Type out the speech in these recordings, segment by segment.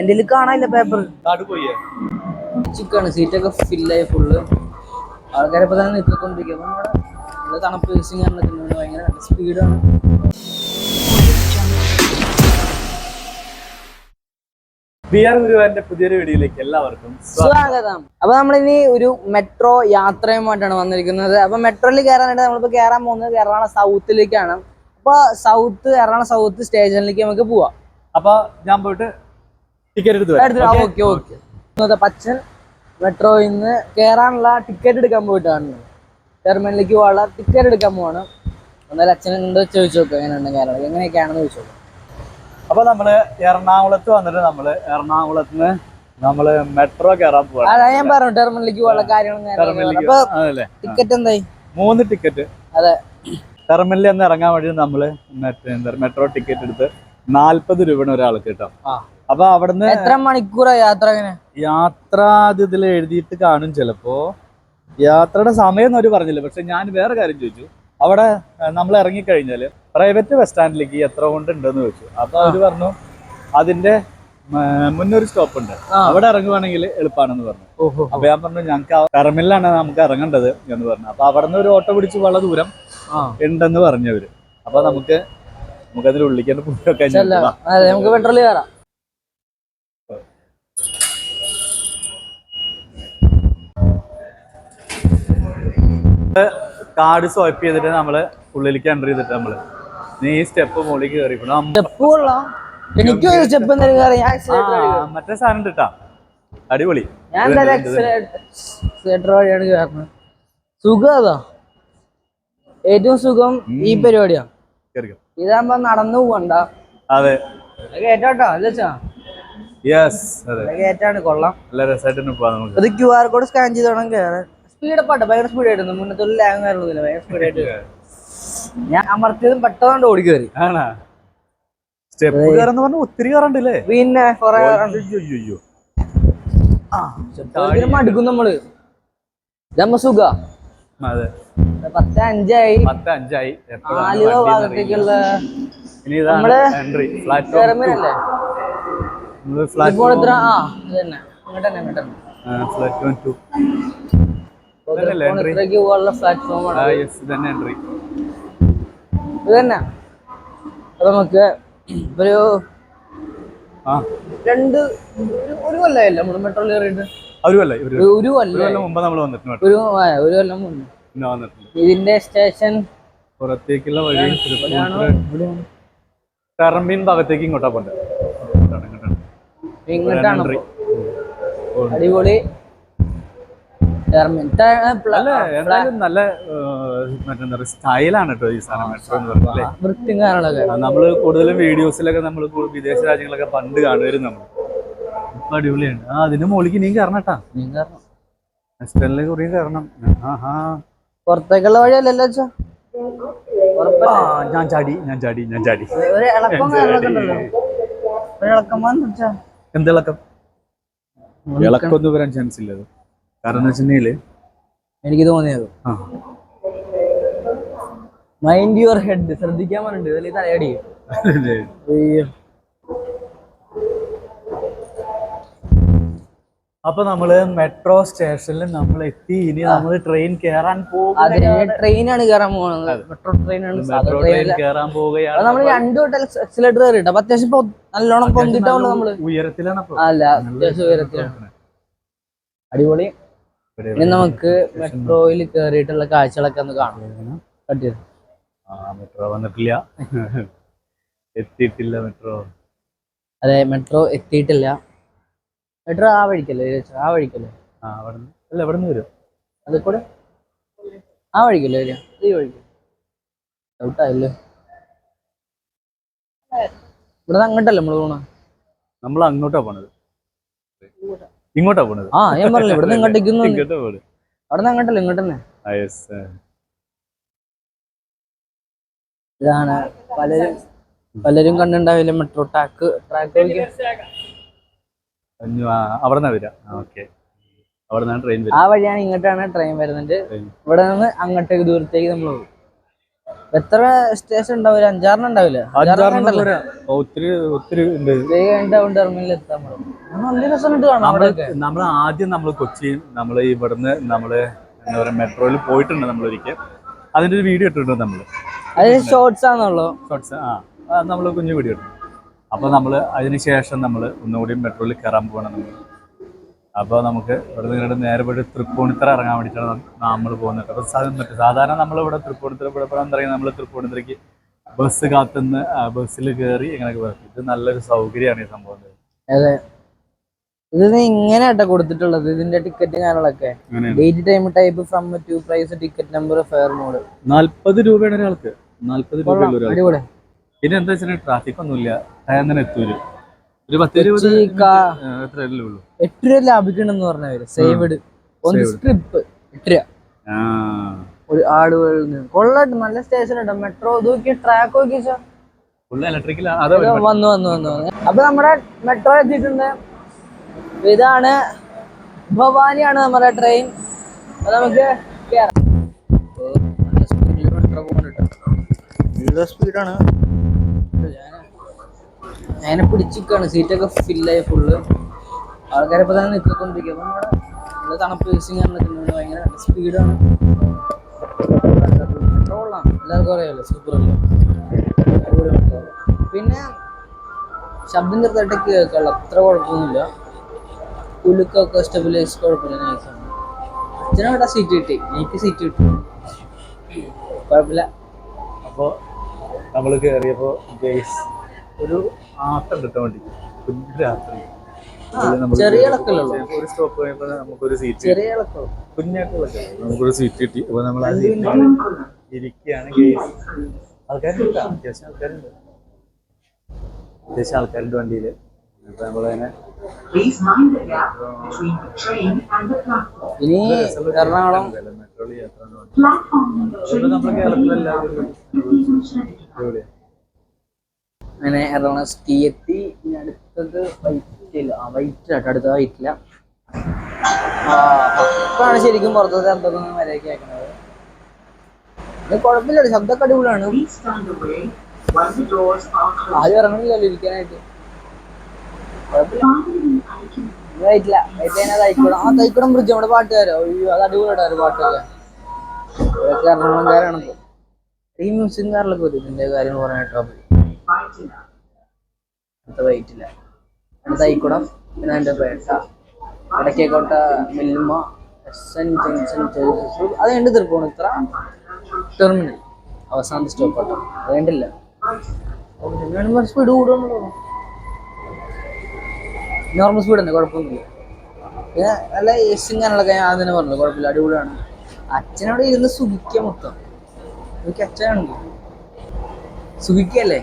എന്റെ കാണാനില്ല പേപ്പർ കാട് പോയി. ചിക്കാണ് സീറ്റൊക്കെ ഫില്ലായി ഫുള്ള് ആൾക്കാരെ ഇപ്പൊ തന്നെ നിർത്തിക്കൊണ്ടിരിക്കുക അപ്പൊ നമ്മുടെ നല്ല തണുപ്പ് കാരണത്തിന് ഭയങ്കര സ്പീഡാണ് പുതിയൊരു വീഡിയോയിലേക്ക് എല്ലാവർക്കും സ്വാഗതം. സ്വാഗതം. അപ്പൊ നമ്മളിനി ഒരു മെട്രോ യാത്രയുമായിട്ടാണ് വന്നിരിക്കുന്നത്. അപ്പൊ മെട്രോയിൽ കയറാനായിട്ട് നമ്മളിപ്പോ കയറാൻ പോകുന്നത് എറണാകുളം സൗത്തിലേക്കാണ് അപ്പൊ സൗത്ത് എറണാകുളം സൗത്ത് സ്റ്റേഷനിലേക്ക് നമുക്ക് പോവാം. അപ്പൊ ഞാൻ പോയിട്ട് ടിക്കറ്റ് എടുത്ത്? Okay okay. പച്ചൻ മെട്രോയിൽ നിന്ന് കയറാനുള്ള ടിക്കറ്റ് എടുക്കാൻ പോയിട്ടാണ്. ടെർമിനലിലേക്ക് പോകാനുള്ള ടിക്കറ്റ് എടുക്കാൻ പോവാണ്. എന്നാലും അച്ഛനെ കൊണ്ട് ചോദിച്ചു നോക്കും. എങ്ങനെയുണ്ട് കേരളം? എങ്ങനെയൊക്കെയാണെന്ന് ചോദിച്ചു നോക്കാം. അപ്പൊ നമ്മൾ എറണാകുളത്ത് വന്നിട്ട് നമ്മൾ എറണാകുളത്ത് നിന്ന് നമ്മൾ മെട്രോ കയറാൻ പോവാണ്. അതാ ഞാൻ പറഞ്ഞു ടെർമിനലിലേക്ക് പോകാനുള്ള അപ്പൊ ടിക്കറ്റ് എന്തായി? മൂന്ന് ടിക്കറ്റ് അതെ. ടെർമിനലിൽ നിന്ന് ഇറങ്ങാൻ വേണ്ടി നമ്മൾ മെട്രോ ടിക്കറ്റ് എടുത്ത് നാല്പത് രൂപയാണ് ഒരാൾക്ക് കേട്ടോ. ആ. അപ്പൊ അവിടുന്ന് എത്ര മണിക്കൂറാ യാത്ര യാത്ര അത് ഇതിൽ എഴുതിയിട്ട് കാണും ചിലപ്പോ. യാത്രയുടെ സമയം അവർ പറഞ്ഞില്ല? പക്ഷെ ഞാൻ വേറെ കാര്യം ചോദിച്ചു. അവിടെ നമ്മൾ ഇറങ്ങിക്കഴിഞ്ഞാൽ പ്രൈവറ്റ് ബസ് സ്റ്റാൻഡിലേക്ക് എത്ര കൊണ്ട് ഉണ്ടെന്ന് ചോദിച്ചു. അപ്പൊ അവർ പറഞ്ഞു അതിന്റെ മുന്നൊരു സ്റ്റോപ്പ് ഉണ്ട്. അവിടെ ഇറങ്ങുവാണെങ്കിൽ എളുപ്പമാണെന്ന് പറഞ്ഞു. അപ്പൊ ഞാൻ പറഞ്ഞു ഞങ്ങൾക്ക് ടെർമിനലാണ് നമുക്ക് ഇറങ്ങേണ്ടത് എന്ന് പറഞ്ഞു. അപ്പൊ അവിടെ നിന്ന് ഒരു ഓട്ടോ പിടിച്ച് വളരെ ദൂരം ഉണ്ടെന്ന് പറഞ്ഞവര്. അപ്പൊ നമുക്ക് നമുക്ക് അതിൽ ഉള്ളിക്കാൻ പോയി നമുക്ക് പെട്രോൾ കയറാം. കാർഡ് സ്വൈപ്പ് ചെയ്തിട്ട് നമ്മൾ ഉള്ളിലേക്ക് എന്റർ ചെയ്തിട്ട് നമ്മൾ. നീ ഈ സ്റ്റെപ്പ് മുകളിൽ കയറിക്കണം. മറ്റേ സാധനം കിട്ടാ അടിപൊളി. ഞാൻ എന്തായാലും accelerator വഴിയാണ് കയറുന്നത് സുഖം അതാ? ഏറ്റവും സുഖം ഈ പരിപാടിയാണ്. ഇതാകുമ്പോ നടന്നു പോകണ്ട അതെ. കേട്ടോട്ടോ അല്ലച്ചാ യെസ് കേറ്റാണ് കൊള്ളാം. നല്ല രസമായിട്ട് അത് ക്യു ആർ കോഡ് സ്കാൻ ചെയ്തോണം വേണം കയറാൻ സ്പീഡ് പാട്ട് ഭയങ്കര സ്പീഡ് ആയിരുന്നു. മുന്നത്തെ ഒരു ലാങ് ആയിരുന്നില്ല ഭയങ്കര സ്പീഡ് ആയിട്ട്. ഞാൻ അമർത്തിയതും പെട്ടെന്ന് ഓടി കയറി ആണാ? സ്റ്റെപ്പ് കയറെന്ന് പറഞ്ഞ ഒത്തിരി കയറണ്ടല്ലേ പിന്നെ കൊറേ അയ്യോ മടുക്കും നമ്മൾ. സുഖ. പത്ത് അഞ്ചായി പത്ത് അഞ്ചായി ആലുവ ഭാഗത്തേക്കുള്ള നമ്മൾ ഇപ്പോൾ പ്ലാറ്റ്ഫോം ഇത്ര ആ ഇത് തന്നെ. ഇങ്ങോട്ട് തന്നെ ഇങ്ങോട്ട് തന്നെ. ഇത്രയ്ക്ക് പോകാനുള്ള പ്ലാറ്റ്ഫോമാണ് ഇത് തന്നെ നമുക്ക് ഒരു രണ്ട് ഒരു- കൊല്ലമായില്ല നമ്മൾ മെട്രോയിൽ കയറിയിട്ട് ഒരു- കൊല്ലം മുമ്പ് നമ്മൾ വന്നിട്ടുണ്ട് ഒരു ഒരു കൊല്ലം മുമ്പ്. ഇതിന്റെ സ്റ്റേഷൻ പുറത്തേക്കുള്ള വഴി ടെർമീൻ ഭാഗത്തേക്ക് ഇങ്ങോട്ടാ പോണ്ടത് ഇങ്ങോട്ടാണ്, അടിപൊളി. നല്ല നല്ല സ്റ്റൈലാണ് കേട്ടോ ഈ സാധനം മെട്രോ എന്ന് പറഞ്ഞാൽ അല്ലേ? വൃത്തിയും നമ്മൾ കൂടുതലും വീഡിയോസിലൊക്കെ നമ്മൾ വിദേശ രാജ്യങ്ങളൊക്കെ പണ്ട് കാണുമായിരുന്നു നമ്മൾ ഇപ്പൊ അടിപൊളിയാണ്. ആ അതിന്റെ മുകളിലേക്ക് ഇനിയും കയറണട്ടാ നീ വെസ്റ്റേണിലേക്ക് കുറേ കയറണം. ആഹാ പുറത്തേക്കുള്ള വഴിയല്ലല്ലോ ഞാൻ ചാടി ഞാൻ ചാടി ഞാൻ ചാടി. ഒരു ഇളക്കം എന്തിളക്കം? ഇളക്കൊന്നും വരാൻ ചാൻസ് ഇല്ല അത്. കാരണം എന്ന് വെച്ചിട്ടുണ്ടെങ്കിൽ എനിക്ക് തോന്നിയത്. ആ. മൈൻഡ് യുവർ ഹെഡ് ശ്രദ്ധിക്കാൻ പറഞ്ഞിട്ട് ഇതിൽ തലയടി. അപ്പൊ നമ്മൾ മെട്രോ സ്റ്റേഷനിൽ നമ്മൾ എത്തി. ഇനി നമ്മൾ ട്രെയിൻ കേറാൻ പോകും അതെ. ട്രെയിനാണ് കയറാൻ പോകുന്നത് മെട്രോ ട്രെയിനാണ് മെട്രോ ട്രെയിൻ കയറാൻ പോവുകയാണ് നമ്മൾ രണ്ട് തൊട്ട് എക്സിലേറ്റർ കയറി അപ്പൊ അത്യാവശ്യം നല്ലോണം പൊന്തിട്ടാവുള്ളൂ നമ്മൾ. ഉയരത്തിലാണ് അല്ല അത്യാവശ്യം ഉയരത്തിലാണ്. അടിപൊളി. ഇനി നമുക്ക് മെട്രോയിൽ കയറിയിട്ടുള്ള കാഴ്ചകളൊക്കെ ഒന്ന് കാണാം. മെട്രോ വന്നിട്ടില്ല. എത്തിയിട്ടില്ല മെട്രോ. അതെ മെട്രോ എത്തിയിട്ടില്ല. മെട്രോ ആ വഴിക്കല്ലേ? ആ വഴിക്കല്ലേ? ആ അവിടെ അല്ല എവിടെ നിന്ന് വരും? അത് കൂടെ? ആ വഴിക്കല്ലേ വരിക? ഈ വഴിക്ക്. ഡൗട്ടായല്ലോ ഇവിടെ അങ്ങോട്ടല്ലേ നമ്മൾ പോണ നമ്മൾ അങ്ങോട്ടാ പോണത്. ഇങ്ങോട്ടാ പോണത്? ആ ഞാൻ പറഞ്ഞില്ല ഇവിടെ ഇങ്ങോട്ടാ അവിടെ നിന്ന് അങ്ങോട്ടല്ലേ ഇങ്ങോട്ട് തന്നെ ഇതാണ് പലരും പലരും കണ്ടിട്ടുണ്ടാവില്ല മെട്രോ ട്രാക്ക് ട്രാക്ക് അവിടെ വരിക ഓക്കെ അവിടെ ആ വഴിയാണ് ഇങ്ങോട്ടാണ് ട്രെയിൻ വരുന്നത്. ഇവിടെ നിന്ന് അങ്ങോട്ടേക്ക് ദൂരത്തേക്ക് നമ്മൾ പോകും. എത്ര സ്റ്റേഷൻ ഉണ്ടാവില്ല ഒരു അഞ്ചാറെണ്ണം ഉണ്ടാവില്ല ഒത്തിരി ഒത്തിരി ഉണ്ട്. നമ്മൾ ആദ്യം നമ്മൾ കൊച്ചി നമ്മൾ ഇവിടുന്ന് നമ്മൾ എന്താ പറയാ മെട്രോയിൽ പോയിട്ടുണ്ട് നമ്മൾ ഒരിക്കൽ അതിന്റെ ഒരു വീഡിയോ ഇട്ടിട്ടുണ്ട് നമ്മൾ. അത് ഷോർട്സ് ആണല്ലോ. ഷോർട്സ് ആ. നമ്മൾ കുഞ്ഞു വീഡിയോ ഇട്ടു. അപ്പൊ നമ്മൾ അതിനുശേഷം നമ്മൾ ഒന്നുകൂടി മെട്രോയിൽ കയറാൻ പോകണം നമ്മൾ അപ്പോൾ നമുക്ക് ഇവിടെ നിന്ന് നേരെ പോയിട്ട് തൃപ്പൂണിത്തറ ഇറങ്ങാൻ വേണ്ടിയിട്ടാണ് നമ്മൾ പോകുന്നത്. അപ്പോൾ മറ്റേ സാധാരണ നമ്മൾ ഇവിടെ തൃപ്പൂണിത്തറ ഇവിടെ പറയുക നമ്മൾ തൃപ്പൂണിത്തറയ്ക്ക് ബസ് കാത്തുനിന്ന് ബസ്സിൽ കയറി ഇങ്ങനെയൊക്കെ പോകും ഇത് നല്ലൊരു സൗകര്യമാണ് ഈ സംഭവം അതെ. ഇത് ഇങ്ങനെ ആട്ടോ കൊടുത്തിട്ടുള്ളത്? ഇതിന്റെ ടിക്കറ്റ് കാര്യങ്ങളൊക്കെ? Date time type from to price ticket number fare mode നാല്പത് രൂപയാണ് ഒരാൾക്ക്. നാല്പത് അടിപൊളി. പിന്നെ എന്താ വെച്ചാൽ ട്രാഫിക് ഒന്നുമില്ല. അങ്ങനെ എത്തൂര് ഒരു എട്ട് രൂപ ലാഭിക്കണെന്ന് പറഞ്ഞവര് സേവ്ഡ്. ഒന്ന് സ്ട്രിപ്പ്. എട്ട് രൂപ ആ. ഒരു ആളുകളിൽ നിന്ന്. കൊള്ളാട്ട് നല്ല സ്റ്റേഷൻ ഉണ്ടോ മെട്രോ നോക്കി ട്രാക്ക് നോക്കി ഇലക്ട്രിക്കൽ അതാ വന്നു വന്നു വന്നു വന്നു. അപ്പൊ നമ്മുടെ മെട്രോ എത്തിയിട്ടുണ്ട്. ഇതാണ് ഭവാനിയാണ് നമ്മുടെ ട്രെയിൻ അപ്പൊ നമുക്ക് കേറാം. നല്ല സ്പീഡിൽ മെട്രോ പിടിച്ചിരിക്കുകയാണ് സീറ്റൊക്കെ ഫില്ലായി ഫുള്ള് ആൾക്കാരെ ഇപ്പോൾ തന്നെ നിൽക്കൊണ്ടിരിക്കുക അപ്പം നമ്മുടെ തണുപ്പ് ഏസിങ് നിൽക്കുന്നത് ഭയങ്കര സ്പീഡാണ് പെട്രോളാണ് എല്ലാവർക്കും അറിയാമല്ലോ സൂപ്പറല്ലോ പിന്നെ ശബ്ദം ചെറുതായിട്ട് കേൾക്കാനുള്ള അത്ര കുഴപ്പമൊന്നുമില്ല. കുലുക്കൊക്കെ സ്റ്റെബിലൈസ് കുഴപ്പമില്ല. നൈസാണ് അച്ഛനവിടെ സീറ്റ് കിട്ടി. എനിക്ക് സീറ്റ് കിട്ടി. കുഴപ്പമില്ല. അപ്പോൾ നമ്മൾ കയറിയപ്പോൾ ഒരു ആട്ടം കിട്ടാൻ വേണ്ടി രാത്രി. ഒരു സ്റ്റോപ്പ് നമുക്കൊരു സീറ്റ് നമുക്കൊരു സീറ്റ് കിട്ടി. അപ്പൊ നമ്മൾ ആ ഇരിക്കുകയാണ് ആൾക്കാരുണ്ട്. അത്യാവശ്യം ആൾക്കാരുണ്ട്. അത്യാവശ്യം നമ്മളതിനെ Please mind the gap between the അങ്ങനെ എറണാകുളം സ്റ്റീ എത്തി ഇനി അടുത്തത് വൈറ്റില്ല ആ വൈറ്റില്ല ആട്ടോ അടുത്ത വൈറ്റില്ല ഇപ്പാണ് ശരിക്കും പുറത്തത്തെ എന്തൊക്കെ മര്യാദ കേൾക്കുന്നത്? കുഴപ്പമില്ല ശബ്ദമൊക്കെ അടിപൊളിയാണ്. ആരും ഇറങ്ങണില്ലല്ലോ ഇരിക്കാനായിട്ട്. വൈറ്റില്ല ബ്രിഡ്ജ് നമ്മുടെ പാട്ടുകാരോ അയ്യോ അത് അടിപൊളിയാണ് പാട്ടൊക്കെ ഇവരൊക്കെ എറണാകുളംകാരാണ് ഈ മ്യൂസിക്കാരിലൊക്കെ വരും ഇതിന്റെ കാര്യം പറയാനായിട്ടോ. അടുത്ത വൈറ്റില്ല അടുത്ത ഐക്കുടം പിന്നെ അതിന്റെ Petta Vadakkekotta Milma S N junction cheers അത് കഴിഞ്ഞ് തൃപ്പൂണിത്ര ടെർമിനൽ അവസാന സ്റ്റോപ്പ് കേട്ടോ അത് വേണ്ടില്ല സ്പീഡ് കൂടുന്നു നോർമൽ സ്പീഡ് തന്നെ കുഴപ്പമൊന്നുമില്ല. പിന്നെ നല്ല ഏസിങ് അങ്ങനെയുള്ളതൊക്കെ ഞാൻ തന്നെ പറഞ്ഞു കുഴപ്പമില്ല. അടിപൊളിയാണ്. അച്ഛനവിടെ ഇരുന്ന് സുഖിക്കുക മൊത്തം. എനിക്ക് അച്ഛനാണെങ്കിൽ സുഖിക്കല്ലേ?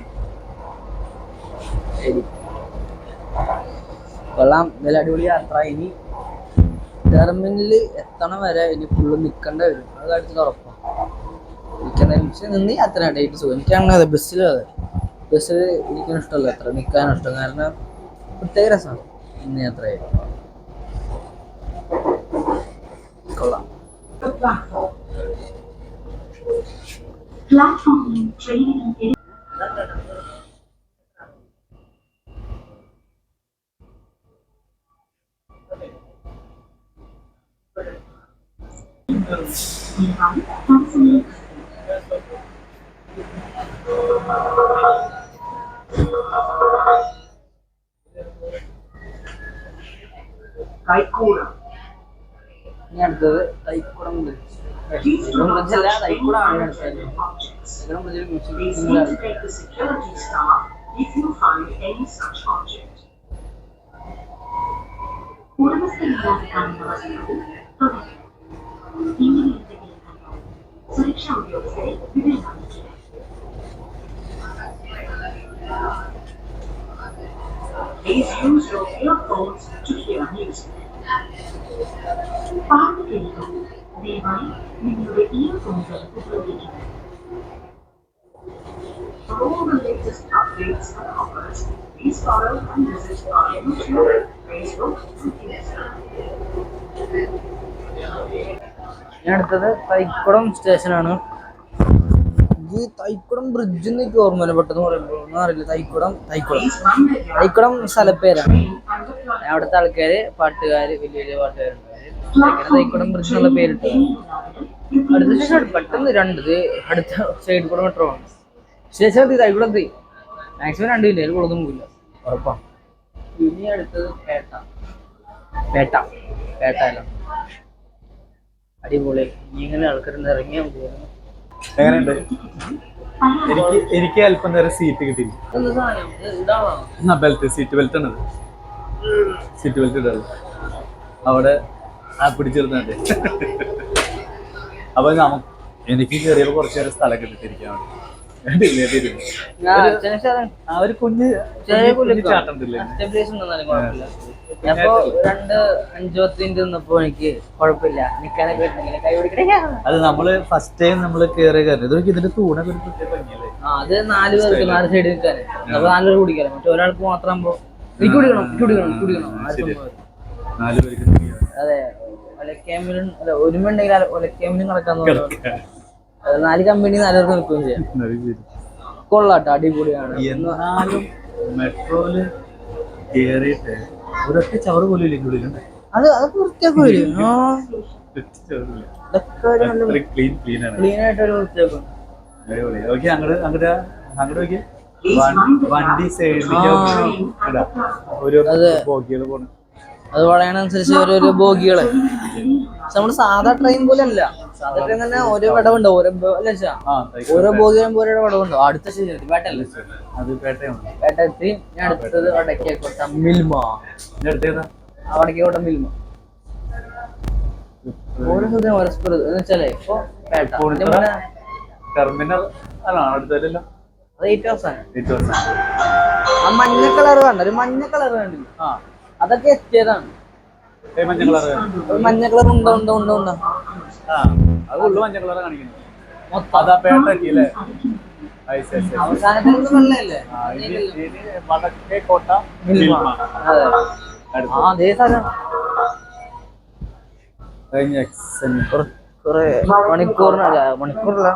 കൊള്ളാം. നല്ല അടിപൊളി യാത്ര. ഇനി ടെർമിനലിൽ എത്തണ വരെ. ഇനി ഫുള്ള് നിൽക്കേണ്ട വരും. അത് അടുത്തത് ഉറപ്പാണ് നിൽക്കേണ്ട പക്ഷെ നിന്ന് യാത്ര ഡേറ്റ് സുഖം. എനിക്കാണ് അതെ ബസ്സിൽ അതെ. ബസ്സിൽ ഇരിക്കാൻ ഇഷ്ടമല്ല അത്ര. നിൽക്കാനും ഇഷ്ടം. കാരണം പ്രത്യേക രസമാണ് ഇന്ന് യാത്ര കൊള്ളാം. Train in Nearby, cancel. Kaikoura. ഇനി അടുത്തത് തൈക്കുടം ബ്രിഡ്ജ് തൈക്കുടം ബ്രിഡ്ജ് അല്ല തൈക്കുടമാണ് അടുത്തത് തൈക്കുടം ബ്രിഡ്ജിൽ Please music indicate the security staff if you find any such object. ഉടമസ്ഥനില്ലാതെ കാണുന്ന വസ്തു തുടരും ഇങ്ങനെ എന്തെങ്കിലും കണ്ടാൽ സുരക്ഷാ ഉദ്യോഗസ്ഥരെ വിവരം അറിയിക്കുക Please use your earphones to hear music. പാട്ട് കേൾക്കും ദയവായി നിങ്ങളുടെ ഇയർഫോൺസ് ഉപയോഗിക്കുക For all the latest updates and offers, please follow and visit our YouTube, Facebook, and Instagram. ഇനി അടുത്തത് തൈക്കുടം സ്റ്റേഷനാണ് ഈ തൈക്കുടം ബ്രിഡ്ജ് എനിക്ക് ഓർമ്മയില്ല പെട്ടെന്ന് പറയുമ്പോൾ ഒന്നും അറിയില്ല. തൈക്കുടം തൈക്കുടം. തൈക്കുടം സ്ഥലപ്പേരാണ് അവിടുത്തെ ആൾക്കാര് പാട്ടുകാര് വലിയ വലിയ പാട്ടുകാരുണ്ട് തൈക്കുടം ബ്രിഡ്ജ് എന്നുള്ള പേരിട്ട് അടുത്ത സ്റ്റേഷൻ പെട്ടെന്ന് രണ്ട്. അടുത്ത സൈഡ് കൂടെ മെട്രോ ആണ്. സ്റ്റേഷൻ എത്തി. തൈക്കുടം എത്തി. മാക്സിമം രണ്ട് മിനിറ്റ് അതിൽ പോകില്ല ഉറപ്പാണ് ഇനി അടുത്തത് പേട്ട. പേട്ട. പേട്ട അടിപൊളി. ഇങ്ങനെ ആൾക്കാരുണ്ട് ഇറങ്ങിയാൽ മതിയായിരുന്നു. എങ്ങനെയുണ്ട്? എനിക്ക് എനിക്ക് അല്പം നേരം സീറ്റ് കിട്ടിയില്ല. ആ ബെൽറ്റ് സീറ്റ് ബെൽറ്റ് ആണ് സീറ്റ് ബെൽറ്റ് ഇടാറ് അവിടെ ആ പിടിച്ചിരുന്നുണ്ട് അപ്പൊ നമുക്ക് എനിക്ക് കയറിയപ്പോ കുറച്ചു നേരം സ്ഥലം കിട്ടിയിരിക്കാൻ ആ ഒരു കുഞ്ഞ് ചാട്ടുണ്ടല്ലേ ചാട്ടം രണ്ട് അഞ്ചു പത്ത് മിനിറ്റ് നിന്നപ്പോ എനിക്ക് കുഴപ്പമില്ല നിക്കാനൊക്കെ പറ്റുന്നില്ല കൈ പിടിക്കണേ. അത് നമ്മൾ ഫസ്റ്റ് ടൈം നമ്മൾ കേറിയ കാര്യം. ഇതൊക്കെ ഇതിന്റെ തൂണൊക്കെ ഒരു പ്രത്യേക ഭംഗിയല്ലേ? ആ അത് നാല് പേർക്ക് നാല് സൈഡിൽ നിൽക്കാൻ അപ്പൊ നാല് പേര് കുടിക്കാലോ. മറ്റേ ഒരാൾക്ക് മാത്രം ആകുമ്പോ എനിക്ക് കുടിക്കണം എനിക്ക് കുടിക്കണം എനിക്ക് കുടിക്കണം. ആ ഒരു സംഭവം. അതെ ഒലക്കാമിലും അല്ല ഒരുമ ഉണ്ടെങ്കിൽ ഒലക്കാമിലും നടക്കാന്ന് പറഞ്ഞു അത് നാല് കമ്പനി നാല് പേർക്ക് നിൽക്കുകയും ചെയ്യാം. അത് ശരി. കൊള്ളാട്ടോ അടിപൊളിയാണ്. എന്നാലും മെട്രോയിൽ കേറിയിട്ട് ഒരൊറ്റ ചവറ് പോലും ഇല്ല അത് ഉള്ളിലുണ്ട്? അത് വൃത്തിയാക്കി വരും. ആ. ഒറ്റ ചവറില്ല. ഇതൊക്കെ ഒരു നല്ല അത്രയും ക്ലീൻ ക്ലീൻ ആണ്. ക്ലീൻ ആയിട്ട് ഒരു വൃത്തിയാക്കും. അടിപൊളി. ഓക്കെ അങ്ങോട്ട് അങ്ങോട്ട് അങ്ങോട്ട് നോക്കി വണ്ടി സൈഡിലേക്ക് ഒരു ബോഗികൾ പോണു. അത് വളയണനുസരിച്ച് ഓരോരോ ബോഗികൾ. നമ്മൾ സാധാ ട്രെയിൻ പോലെ അല്ല തന്നെ ഓരോ വിടവുണ്ട് ഓരോ അല്ല ഓരോ ബോധിയും ഓരോ വിടവുണ്ട് അടുത്ത ശരി വേട്ടല്ലേ അത് പേട്ടയാണ് എത്തി ഞാൻ അടുത്തത് വടക്കേക്കോട്ട മിൽമ. വടക്കേക്കോട്ട ഓരോ സ്ഥലത്തും ഓരോ സ്പെർ എന്ന് വെച്ചാലേ ഇപ്പൊ പേട്ട ടെർമിനൽ അടുത്തല്ലോ അത് ഏറ്റവും അവസാനം ഏറ്റവും ആ മഞ്ഞ കളർ വേണ്ട ഒരു മഞ്ഞ കളർ വേണ്ടില്ല ആ. അതൊക്കെ എത്തിയതാണ്. മഞ്ഞ കളർ മഞ്ഞ കളർ ഉണ്ടോ ഉണ്ടോ ഉണ്ടോ ഉണ്ടോ? ആ അത് ഉള്ളു മഞ്ഞ കളർ കാണിക്കുന്നത് അതാ പേട്ടല്ലേ വടക്കേ കോട്ട എക്സൻ കുറെ മണിക്കൂറിനല്ല മണിക്കൂറില്ല.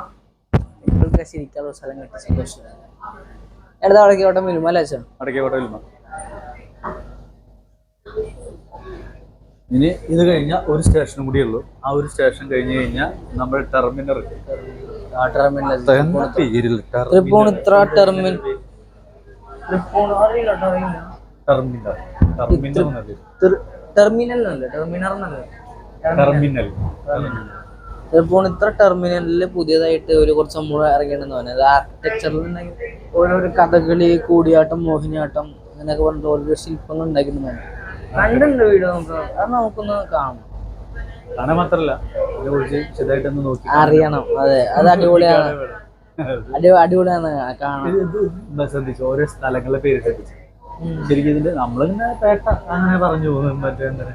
മണിക്കൂറിൽ ശരിക്കാനുള്ള സ്ഥലം കിട്ടി സന്തോഷം എടുത്ത വടക്കേ ഓട്ടം മിൽമ അല്ലേ അച്ഛൻ വടക്കേ കോട്ട മിൽമ. ഇനി ഇത് കഴിഞ്ഞാൽ ഒരു സ്റ്റേഷനും കൂടിയുള്ളൂ ആ ഒരു സ്റ്റേഷൻ കഴിഞ്ഞ് കഴിഞ്ഞാൽ നമ്മുടെ ടെർമിനൽ ആ ടെർമിനൽ ടെർമിനൽ. ടെർമിനൽ. ടെർമിനൽ. എന്നത്. ടെർമിനൽ അല്ലേ ടെർമിനൽ എന്നല്ലേ? ടെർമിനൽ. തൃപ്പൂണിത്ര ടെർമിനലിൽ പുതിയതായിട്ട് ഒരു കുറച്ച് നമ്മൾ ഇറങ്ങിയിട്ടുണ്ടെന്ന് പറഞ്ഞത് ആർക്കിടെക്ചറിൽ ഓരോരോ കഥകളി കൂടിയാട്ടം മോഹിനിയാട്ടം അങ്ങനെയൊക്കെ പറഞ്ഞിട്ട് ഓരോരോ ശില്പങ്ങൾ ഉണ്ടാക്കുന്നുണ്ട് കണ്ടുണ്ട് വീഡിയോ നമുക്ക്. അത് നമുക്കൊന്ന് കാണണം കാണാൻ മാത്രല്ല അതിനെ കുറിച്ച് നോക്കി അറിയണം. അതെ അത് അടിപൊളിയാണ്. അടി അടിപൊളിയാണ് കാണാൻ. ശ്രദ്ധിച്ചു ഓരോ സ്ഥലങ്ങളെ പേര് ശ്രദ്ധിച്ചു ശരിക്കും ഇതിന്റെ നമ്മളിങ്ങനെ പേട്ട അങ്ങനെ പറഞ്ഞു പോകുന്നു മറ്റേ എന്താ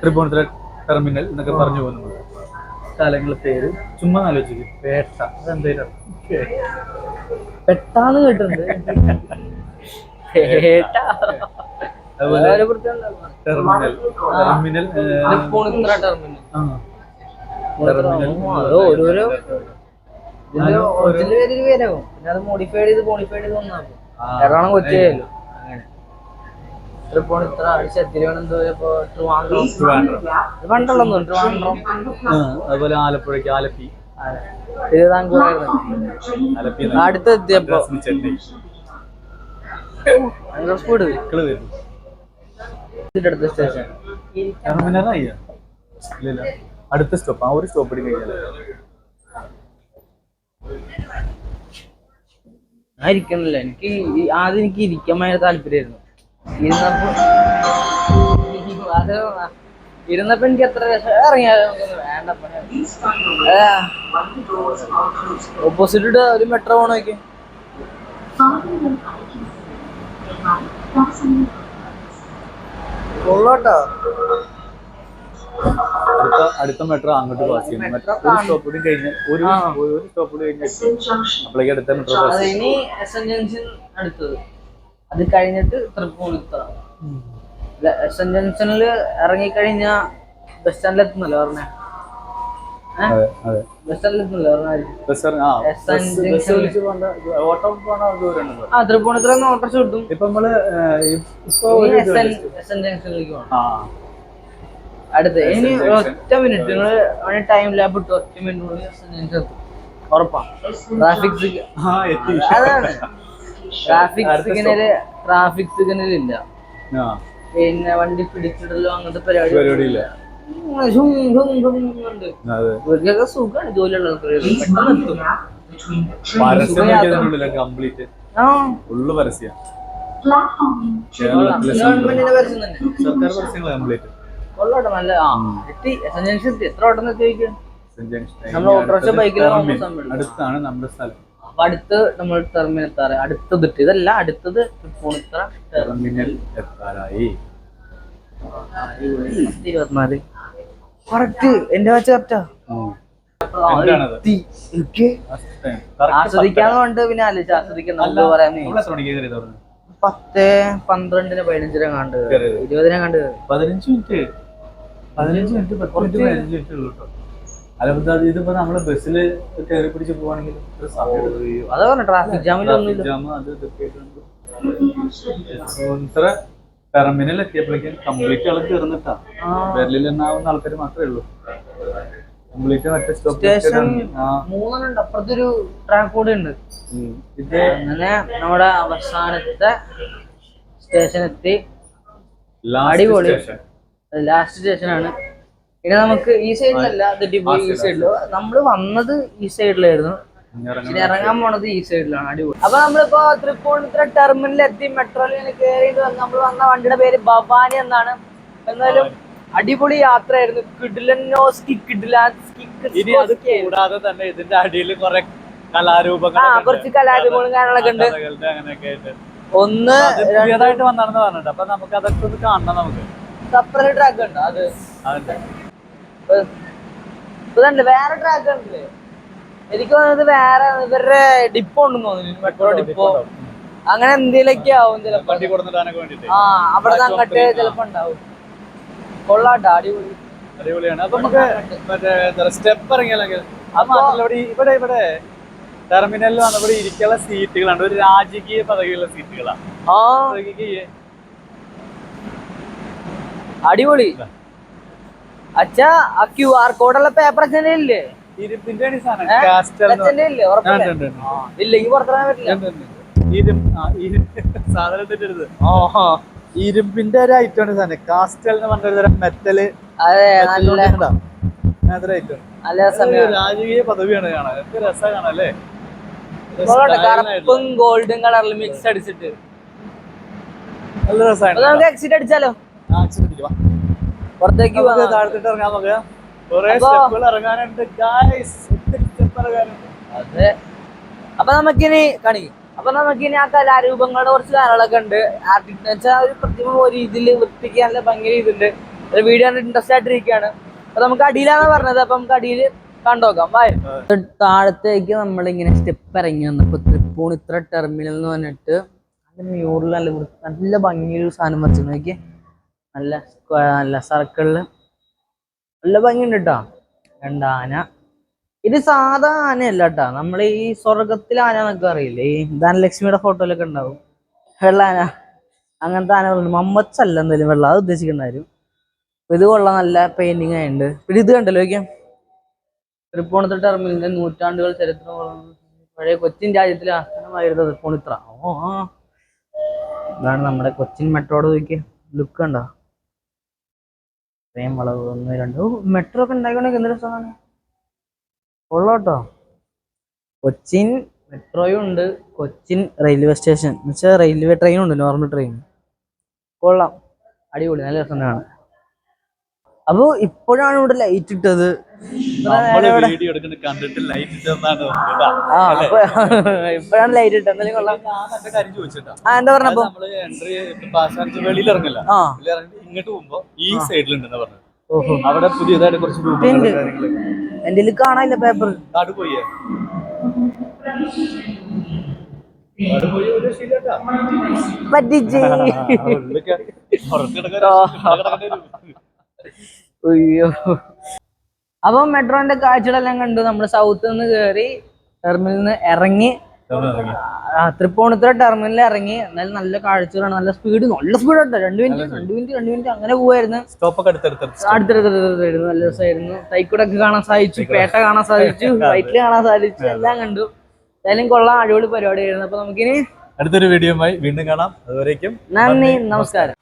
തൃപ്പൂണിത്തുറ ടെർമിനൽ എന്നൊക്കെ പറഞ്ഞു പോകുന്നു സ്ഥലങ്ങളെ പേര് ചുമ്മാ ആലോചിക്കും. പേട്ട. അതെന്തേലും പെട്ടാന്ന് കേട്ടിട്ടുണ്ട്. കേട്ടാ അതുപോലെ. ടെർമിനൽ. ടെർമിനൽ ഒറിജിനൽ പേര് പേരാകും പിന്നെ അത് മോഡിഫൈഡ് ചെയ്ത് മോഡിഫൈഡ് ചെയ്ത് വന്നാകും ആ. എറണാകുളം കൊച്ചിയായല്ലോ അങ്ങനെ. തൃപ്പൂണിത്തുറ അടിച്ച തിരുവനന്തപുരം ഇപ്പൊ ട്രിവാൻഡ്രം. ട്രിവാൻഡ്രം. ഇത് പണ്ടുള്ളൊന്നും ട്രിവാൻഡ്രം. ആ, അതുപോലെ ആലപ്പുഴക്ക് ആലപ്പി. അതെ. തിരുവിതാംകൂറായിരുന്നു ആലപ്പി അടുത്ത് എത്തിയപ്പോ മദ്രാസിന് ചെന്നൈ. ഭയങ്കര സ്പീഡ് വരുന്നു. അടുത്ത സ്റ്റേഷൻ അടുത്ത സ്റ്റോപ്പ്. ആ ഒരു സ്റ്റോപ്പ് ഇടി കഴിഞ്ഞാൽ ഞാൻ ഇരിക്കണില്ല. എനിക്ക് ആദ്യം എനിക്ക് ഇരിക്കാൻ ഭയങ്കര താല്പര്യമായിരുന്നു. ഇരുന്നപ്പോ അത് ഇരുന്നപ്പോ എനിക്ക് എത്ര ഇറങ്ങിയാലും വേണ്ടപ്പോ. ഓപ്പോസിറ്റ് ഒരു മെട്രോ പോണ കൊള്ളോട്ടോ. അടുത്ത അടുത്ത മെട്രോ അങ്ങോട്ട് പാസ് ചെയ്യുന്നു. മെട്രോ ഒരു സ്റ്റോപ്പ് കൂടി കഴിഞ്ഞ് ഒരു. ഒരു സ്റ്റോപ്പ് കൂടി കഴിഞ്ഞ് അപ്പോഴേക്ക് അടുത്ത മെട്രോ പാസ് അത് ഇനി എസ് എൻ ജംഗ്ഷൻ അടുത്തത്. അത് കഴിഞ്ഞിട്ട് തൃപ്പൂണിത്തുറ എസ് എൻ ജംഗ്ഷനിൽ ഇറങ്ങിക്കഴിഞ്ഞാൽ ബസ് സ്റ്റാൻഡിൽ എത്തുന്നല്ലോ പറഞ്ഞേ. തൃപ്പൂണിത്തുറ ഓട്ടോറിക്ഷ കിട്ടും ഇപ്പൊ നമ്മൾ അടുത്ത് ഇനി ഒറ്റ മിനിറ്റ് അവന് ടൈം ലാബ് ഇട്ട് ഒറ്റ മിനിറ്റ് ഉറപ്പാ. ട്രാഫിക് അതാണ് ട്രാഫിക് സിഗ്നൽ ട്രാഫിക് സിഗ്നൽ ഇല്ല. പിന്നെ വണ്ടി പിടിച്ചിടലോ അങ്ങനത്തെ പരിപാടി പരിപാടിയില്ല. ഇവർക്കൊക്കെ സുഖമാണ് ജോലിയുള്ള പെട്ടെന്ന് എത്തും. പരസ്യം സുഖയാത്ര. കംപ്ലീറ്റ് ആ. ഫുള്ള് പരസ്യ. കേരളത്തിലെ ഗവൺമെന്റിന്റെ പരസ്യം തന്നെ. സർക്കാർ പരസ്യങ്ങൾ കംപ്ലീറ്റ് കൊള്ളോട്ടെ നല്ല ആ എത്തി എസ് ജംഗ്ഷൻ എത്ര ഓട്ടം എത്തിയിരിക്കും നമ്മൾ ഓട്ടോറിക്ഷ എടുക്കും. അടുത്താണ് നമ്മുടെ സ്ഥലം. അപ്പൊ അടുത്ത് നമ്മൾ ടെർമിനൽ എത്താറ്. അടുത്തത് ഇതല്ല അടുത്തത് തൃപ്പൂണിത്തറ ടെർമിനൽ എത്താറായി. ഇരുപത്തിനാല് കറക്റ്റ് എന്റെ വാച്ച് കറക്റ്റാ എന്താണത്? ആസ്വദിക്കാന്ന് പറഞ്ഞിട്ട് പിന്നെ ആലോചിച്ച് ആസ്വദിക്കണം നമുക്ക് പറയാൻ പത്ത് പന്ത്രണ്ടിന് പതിനഞ്ചിനെ കണ്ട്. ഇരുപതിനെ കണ്ട് പതിനഞ്ച് മിനിറ്റ്. പതിനഞ്ച് മിനിറ്റ് പത്ത് മിനിറ്റ് പതിനഞ്ച് മിനിറ്റ് ഉള്ളൂ കേട്ടോ അല്ല ഇതിപ്പോ നമ്മൾ ബസ്സിൽ കയറി പിടിച്ച് പോവാണെങ്കിൽ. അതാ പറഞ്ഞ ട്രാഫിക് ജാമിലൊന്നും ജാം അത് ഇതൊക്കെ ടെർമിനൽ എത്തിയപ്പോഴേക്കും കംപ്ലീറ്റ് ആൾ തീർന്നിട്ടാ. ബെർലിൽ എണ്ണാവുന്ന ആൾക്കാർ മാത്രമേ ഉള്ളൂ. കംപ്ലീറ്റ് മറ്റേ സ്റ്റേഷൻ സ്റ്റോപ്പ് ആ. മൂന്നെണ്ണം ഉണ്ട് അപ്പുറത്തൊരു ട്രാക്ക് കൂടെ ഉണ്ട്. ഇത് അങ്ങനെ നമ്മുടെ അവസാനത്തെ സ്റ്റേഷൻ എത്തി. അടിപൊളി. ലാസ്റ്റ് സ്റ്റേഷനാണ് ഇനി നമുക്ക് ഈ സൈഡിലല്ല തെറ്റിപ്പോ ഈ സൈഡിലോ നമ്മൾ വന്നത് ഈ സൈഡിലായിരുന്നു ഇറങ്ങാൻ പോണത് ഈ സൈഡിലാണ് അടിപൊളി. അപ്പൊ നമ്മളിപ്പോ തൃപ്പൂണിത്തുറ ടെർമിനലിൽ എത്തി മെട്രോയിൽ കയറിയിട്ട് വന്ന് നമ്മൾ വന്ന വണ്ടിയുടെ പേര് ഭവാനി എന്നാണ്. എന്നാലും അടിപൊളി യാത്രയായിരുന്നു. കിഡിലനോസ്കി കിഡിലാസ്കി ഇനി അത് കൂടാതെ തന്നെ ഇതിന്റെ അടിയിൽ കുറെ കലാരൂപങ്ങൾ ആ കുറച്ച് കലാരൂപങ്ങളും കാര്യങ്ങളൊക്കെ ഉണ്ട്. അങ്ങനെയൊക്കെ ആയിട്ട്. ഒന്ന് പുതിയതായിട്ട് വന്നാണെന്ന് പറഞ്ഞിട്ട് അപ്പൊ നമുക്ക് അതൊക്കെ ഒന്ന് കാണണം നമുക്ക്. സെപ്പറേറ്റ് ട്രാക്ക് ഉണ്ട്? അത് വേറെ ട്രാക്ക് ഉണ്ട് എനിക്ക് തോന്നുന്നത് വേറെ ഇവരുടെ ഡിപ്പോ ഉണ്ടെന്ന് തോന്നുന്നു. Metro depot. അങ്ങനെ എന്തെങ്കിലുമൊക്കെ ആവും ചിലപ്പോ. ആ അവിടെ അങ്ങട്ട് ചിലപ്പോ ഉണ്ടാവും. കൊള്ളാട്ടോ അടിപൊളി. അടിപൊളിയാണ്. അപ്പൊ നമുക്ക് മറ്റേ സ്റ്റെപ്പ് ഇറങ്ങിയാലെങ്കിൽ അത് മാത്രമല്ല ഇവിടെ ഇവിടെ ഇവിടെ ടെർമിനലിൽ വന്നപ്പോൾ ഇരിക്കാനുള്ള സീറ്റുകളാണ് ഒരു രാജകീയ പദവിയുള്ള സീറ്റുകളാണ് അടിപൊളി. അച്ഛാ ആ ക്യു ആർ കോഡുള്ള പേപ്പർ അച്ഛനില്ലേ ഇല്ലേ? ഇരുമ്പിന്റെ ആണ് ഈ സാധനം. എന്ന് ഇല്ലേ ഉണ്ട്, ഉണ്ട്, പുറത്തിറങ്ങാൻ പറ്റില്ല ഉണ്ട്, ഉണ്ട്, ആ, ഓഹോ. ഇരുമ്പിന്റെ ഒരു ഐറ്റം ആണ് സാധനം. കാസ്റ്റൽ എന്ന് പറഞ്ഞ ഒരു തരം മെറ്റൽ അതെ നല്ല ഐറ്റം നല്ല സമയം. രാജകീയ പദവിയാണ് കാണാൻ. എന്ത് രസമാണ് കാണാൻ അല്ലേ? കറുപ്പും ഗോൾഡും കളറിൽ മിക്സ് അടിച്ചിട്ട്. നല്ല അപ്പൊ രസമാണ് നമുക്ക് എക്സിറ്റ് അടിച്ചാലോ? പുറത്തേക്ക് പോവാം. താഴത്തിട്ട് ഇറങ്ങാൻ നമുക്ക്. അതെ. അപ്പൊ നമുക്കിനി കണി. അപ്പൊ നമുക്കിനി ആ കലാരൂപങ്ങളുടെ കുറച്ച് കാര്യങ്ങളൊക്കെ ഉണ്ട്. വെച്ചാൽ ഒരു പ്രതിമ ഒരു രീതിയിൽ വൃത്തിക്ക് നല്ല ഭംഗി ഇതുണ്ട്. ഒരു വീഡിയോ ഇൻട്രസ്റ്റ് ആയിട്ടിരിക്കുകയാണ്. അപ്പൊ നമുക്ക് അടിയിലാണ് പറഞ്ഞത്? അപ്പൊ നമുക്ക് അടിയിൽ കണ്ടോക്കാം വായ താഴത്തേക്ക് നമ്മളിങ്ങനെ സ്റ്റെപ്പ് ഇറങ്ങി വന്നപ്പോ തൃപ്പൂണിത്ര ടെർമിനൽ എന്ന് പറഞ്ഞിട്ട് മ്യൂറിൽ നല്ല നല്ല ഭംഗിയൊരു സാധനം വെച്ചു നോക്കി നല്ല നല്ല സർക്കിളിൽ നല്ല ഭംഗിയുണ്ട് കേട്ടോ രണ്ടാന ഇത് സാധാ ആനയല്ല കേട്ടാ നമ്മൾ ഈ സ്വർഗത്തിലെ ആന എന്നൊക്കെ അറിയില്ലേ ധനലക്ഷ്മിയുടെ ഫോട്ടോയിലൊക്കെ ഉണ്ടാവും. വെള്ള ആന. അങ്ങനത്തെ ആനകളുണ്ട്. മമ്മച്ചല്ല എന്തായാലും വെള്ള. അത് ഉദ്ദേശിക്കണ്ടായിരുന്നു അപ്പൊ ഇത് കൊള്ളാം. നല്ല പെയിന്റിങ് ആയിട്ടുണ്ട്. പിന്നെ ഇത് കണ്ടല്ലോ നോക്കിയാ? തൃപ്പൂണിത്തുറ ടെർമിനലിന്റെ നൂറ്റാണ്ടുകൾ ചരിത്രം പഴയ കൊച്ചിൻ രാജ്യത്തിലെ ആസ്ഥാനമായിരുന്നു തൃപ്പൂണിത്തുറ. ഓ ഇതാണ് നമ്മുടെ കൊച്ചിൻ മെട്രോയുടെ നോക്കിയ. ലുക്ക് കണ്ടോ? ഇത്രയും വളവ്. ഒന്ന് രണ്ട്. മെട്രോ ഒക്കെ ഉണ്ടാക്കിക്കൊണ്ടെങ്കിൽ എന്ത് രസമാണ്. കൊച്ചിൻ മെട്രോയും ഉണ്ട്. കൊച്ചിൻ റെയിൽവേ സ്റ്റേഷൻ എന്ന് വെച്ചാൽ റെയിൽവേ ട്രെയിനും ഉണ്ട് നോർമൽ ട്രെയിൻ കൊള്ളാം. അടിപൊളി. നല്ല രസം കാണാൻ അപ്പൊ ഇപ്പോഴാണ് ഇവിടെ ലൈറ്റ് ഇട്ടത്. ഇപ്പഴാണ് ലൈറ്റ് ഇട്ടത്. എന്തായാലും കൊള്ളാം. ആ എന്താ പറഞ്ഞപ്പോ ഇങ്ങോട്ട് പോകുമ്പോ ഈ സൈഡിലുണ്ടെന്ന് പറഞ്ഞു അവിടെ പുതിയതായിട്ട് കുറച്ച് എന്റെ കാണാനില്ല പേപ്പർ കാട് പോയേ. പറ്റിച്ച് പുറത്ത് കിടക്കാൻ ആ. കിടക്കേണ്ടി വരും. അയ്യോ. അപ്പൊ മെട്രോന്റെ കാഴ്ചകളെല്ലാം കണ്ടു. നമ്മൾ സൗത്ത് നിന്ന് കയറി ടെർമിനലിൽ നിന്ന് ഇറങ്ങി. ആ, തൃപ്പൂണിത്തുറ ടെർമിനലിൽ ഇറങ്ങി. എന്നാലും നല്ല കാഴ്ചകളാണ്. നല്ല സ്പീഡ് നല്ല സ്പീഡ് കേട്ടോ രണ്ട് മിനിറ്റ് രണ്ട് മിനിറ്റ് രണ്ട് മിനിറ്റ് അങ്ങനെ പോവായിരുന്നു. സ്റ്റോപ്പൊക്കെ അടുത്തടുത്ത് അടുത്തടുത്തായിരുന്നു നല്ല രസമായിരുന്നു തൈക്കൂടൊക്കെ കാണാൻ സാധിച്ചു. പേട്ട കാണാൻ സാധിച്ചു. വൈറ്റിൽ കാണാൻ സാധിച്ചു. എല്ലാം കണ്ടു. എന്തായാലും കൊള്ളാം. അടിപൊളി പരിപാടിയായിരുന്നു. അപ്പൊ നമുക്കിനി അടുത്തൊരു വീഡിയോയുമായി വീണ്ടും കാണാം. അതുവരേക്കും നന്ദി. നമസ്കാരം.